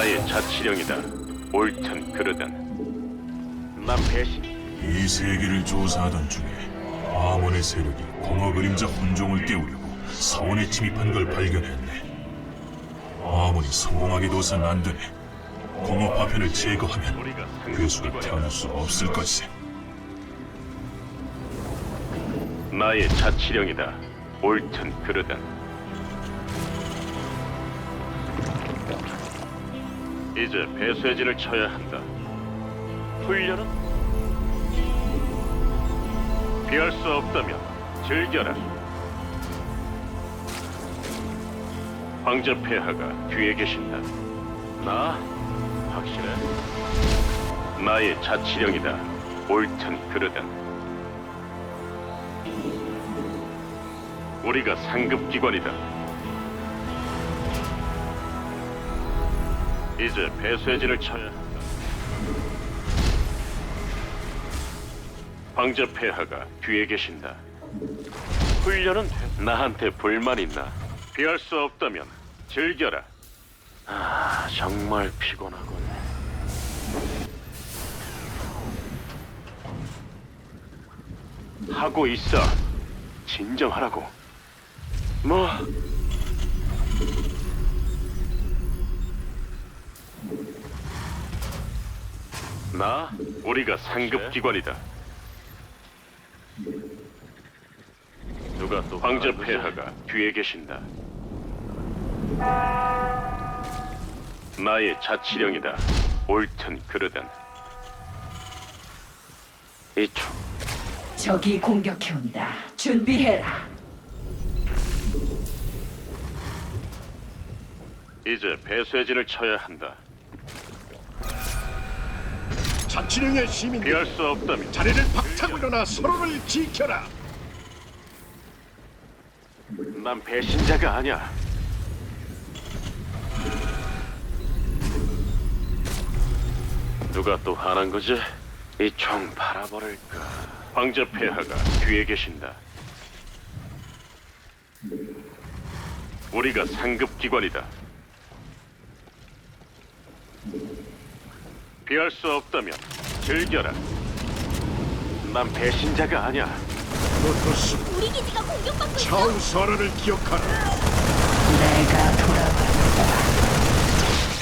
나의 자치령이다. 옳든 그르든. 난 배신. 이 세계를 조사하던 중에 아몬의 세력이 공허 그림자 혼종을 깨우려고 사원에 침입한 걸 발견했네. 아몬이 성공하게 둬선 안 되네. 공허 파편을 제거하면 우리가 괴수가 태어날 수 없을 것이세. 나의 자치령이다. 옳든 그르든. 이제 배쇄진을 쳐야 한다. 훈련은 피할 수 없다면 즐겨라. 황제 폐하가 뒤에 계신다. 나 확실해. 나의 자치령이다. 옳든 그르든. 우리가 상급 기관이다. 이제 배쇄진을 쳐야 한다. 황제 폐하가 뒤에 계신다. 훈련은 돼. 나한테 불만 있나? 피할 수 없다면 즐겨라. 아, 정말 피곤하군. 하고 있어. 진정하라고. 뭐 나? 우리가 상급 기관이다. 누가 또 황제 폐하가 뒤에 계신다. 나의 자치령이다. 옳든 그르든. 이총 적이 공격해 온다. 준비해라. 이제 배쇄진을 쳐야 한다. 자치령의 시민들 피할 수 없다면 자리를 박차고 일어나 서로를 지켜라. 난 배신자가 아니야. 누가 또 화난 거지? 이 총 바라버릴까? 황제 폐하가 뒤에 계신다. 우리가 상급 기관이다. 피할 수 없다면 즐겨라. 난 배신자가 아니야. 노토스 우리 기지가 공격받고 있어. 차원설화를 기억하라. 내가 돌아왔다.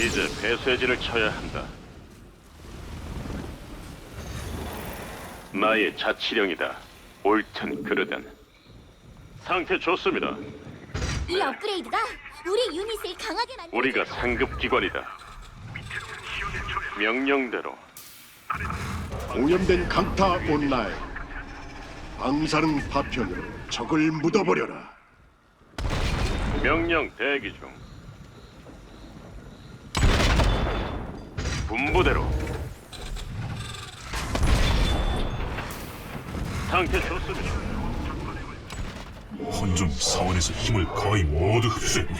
이제 배쇄진을 쳐야 한다. 나의 자치령이다. 옳든 그르든. 상태 좋습니다. 이 업그레이드가 우리 유닛을 강하게 만들. 우리가 상급 기관이다. 명령대로 오염된 강타 온라인. 방사능 파편으로 적을 묻어버려라. 명령 대기 중. 분부대로. 상태 좋습니다. 혼종이 사원에서 힘을 거의 모두 흡수했네.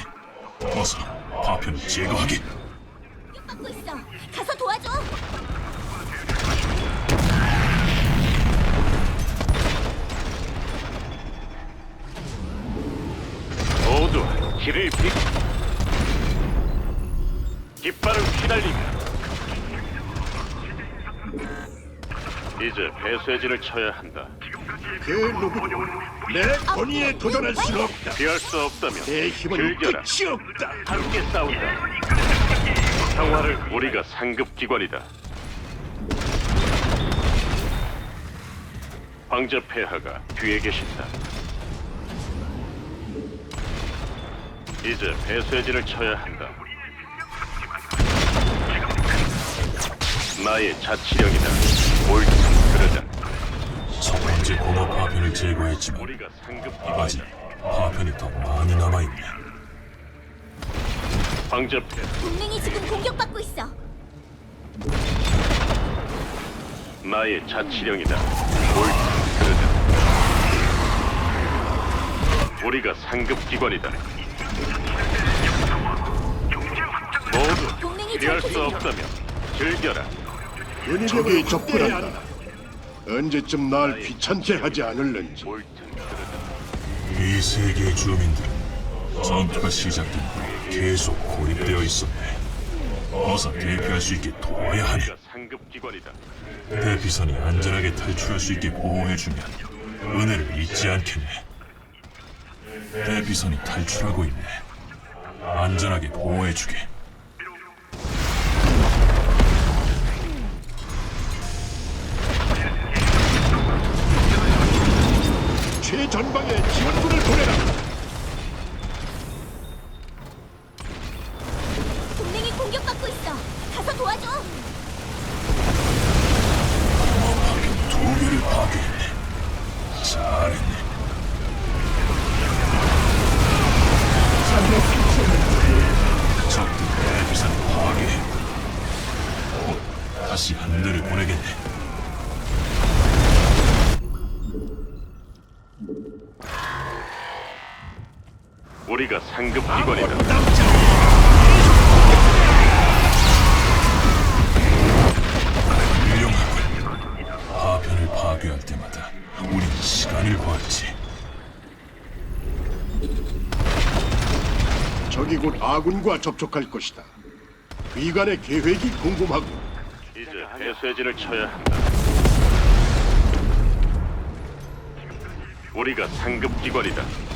어서 파편을 제거하게. 공격받고 있어. 가서 길을 비 깃발을 휘날리며 이제 배쇄진을 쳐야 한다. 그 누구도 내 권위에 도전할 수는 없다. 피할 수 없다면 내 힘은 즐겨라. 끝이 없다. 함께 싸운다 평화를 우리가 상급 기관이다. 황제 폐하가 뒤에 계신다 이제 배쇄진을 쳐야 한다 나의 자치령이다 옳든 그르든 첫 번째 공허 파편을 제거했지만 우리가 상급 아직 파편이 더 많이 남아있네. 황제 폐하 동맹이 지금 공격받고 있어. 나의 자치령이다. 옳든 그르든. 우리가 상급 기관이다. 모두 동맹이 피할 수 전투 중이야. 없다면 즐겨라. 적이 접근한다. 언제쯤 날 귀찮게 하지 않을는지. 이 세계의 주민들은 전투가 시작된 후 계속 고립되어 있었네. 어서 대피할 수 있게 도와야 하니 우리가 상급 기관이다. 대피선이 안전하게 탈출할 수 있게 보호해주면 은혜를 잊지 않겠네. 대피선이 탈출하고 있네. 안전하게 보호해주게. 최전방에 지원군을 보내라. 동맹이 공격받고 있어. 가서 도와줘. 우리가 상급 기관이다. 훌륭하군. 파편을 파괴할 때마다 우린 시간을 벌지. 적이 곧 아군과 접촉할 것이다. 위관의 계획이 궁금하고 이제 배쇄진을 쳐야 한다. 우리가 상급 기관이다.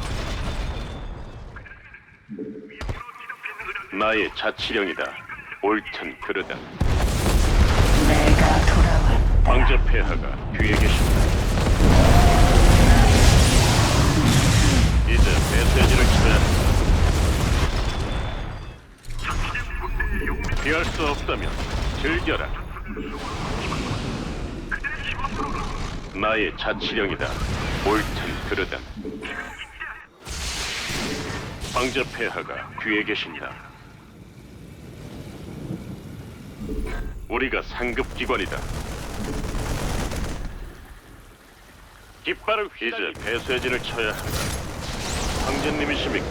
나의 자치령이다. 옳든 그르다. 내가 돌아왔다. 황제 폐하가 뒤에 계신다. 이제 쳐야 한다. 피할 수 없다면 즐겨라. 나의 자치령이다. 옳든 그르다. 황제 폐하가 뒤에 계신다. 우리가 상급 기관이다. 깃발을 이제 배쇄진을 쳐야 한다. 황제님이십니까?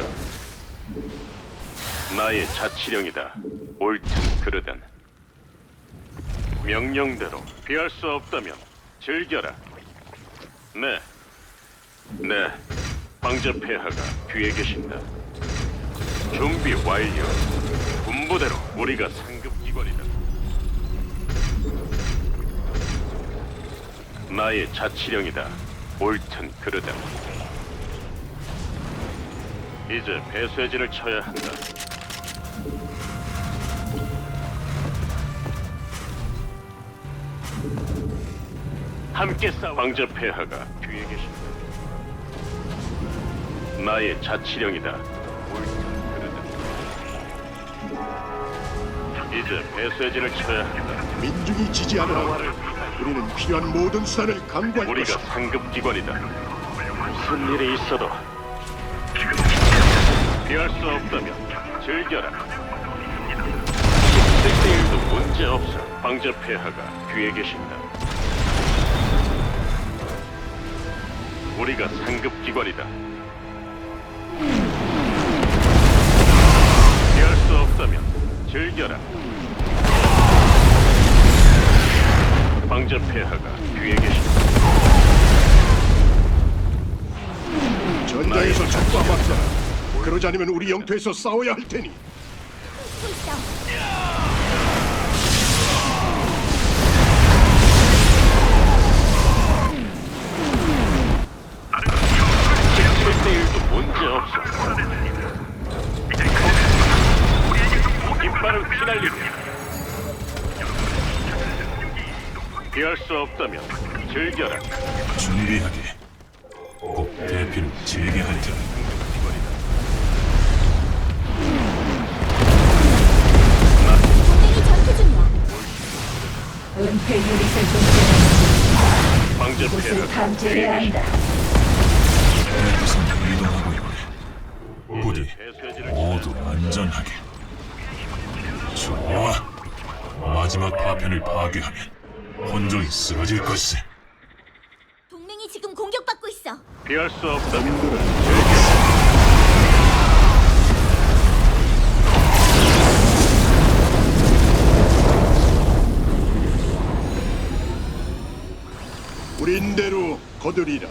나의 자치령이다. 옳든 그르든. 명령대로 피할 수 없다면 즐겨라. 네. 네. 황제 폐하가 뒤에 계신다. 준비 완료. 군부대로 우리가 상급 기관이다. 나의 자치령이다. 옳든 그르든. 이제 배쇄진을 쳐야 한다. 함께 싸워. 황제 폐하가 뒤에 계신다. 나의 자치령이다. 옳든 그르든. 이제 배쇄진을 쳐야 한다. 민중이 지지하는 한 우리는 필요한 모든 수단을 강구할 우리가 것이다. 상급 기관이다. 무슨 일이 있어도 피할 수 없다면 즐겨라. 1대1도 문제 없어. 황제 폐하가 뒤에 계신다. 우리가 상급 기관이다. 피할 수 없다면 즐겨라. 황제 폐하가 뒤에 계신다. 전장에서 적과 맞서라. 그러지 않으면 우리 영토에서 싸워야 할 테니 고 있어. 칠대일도 문제 없어. 깃발을 휘날리며 피할 수 없다면 즐겨라. 준비하게. 꼭 대피를 재개할 테니 동맹이 전투 중이야. 은폐 유닛을 동결하는 황제 곳을 폐하가 탐지해야 한다. 대피선 이동하고 있네. 부디 모두 안전하게. 좋아. 마지막 파편을 파괴하면 혼종이 쓰러질 것이. 동맹이 지금 공격받고 있어. 피할 수 없다면 우린대로 거두리라.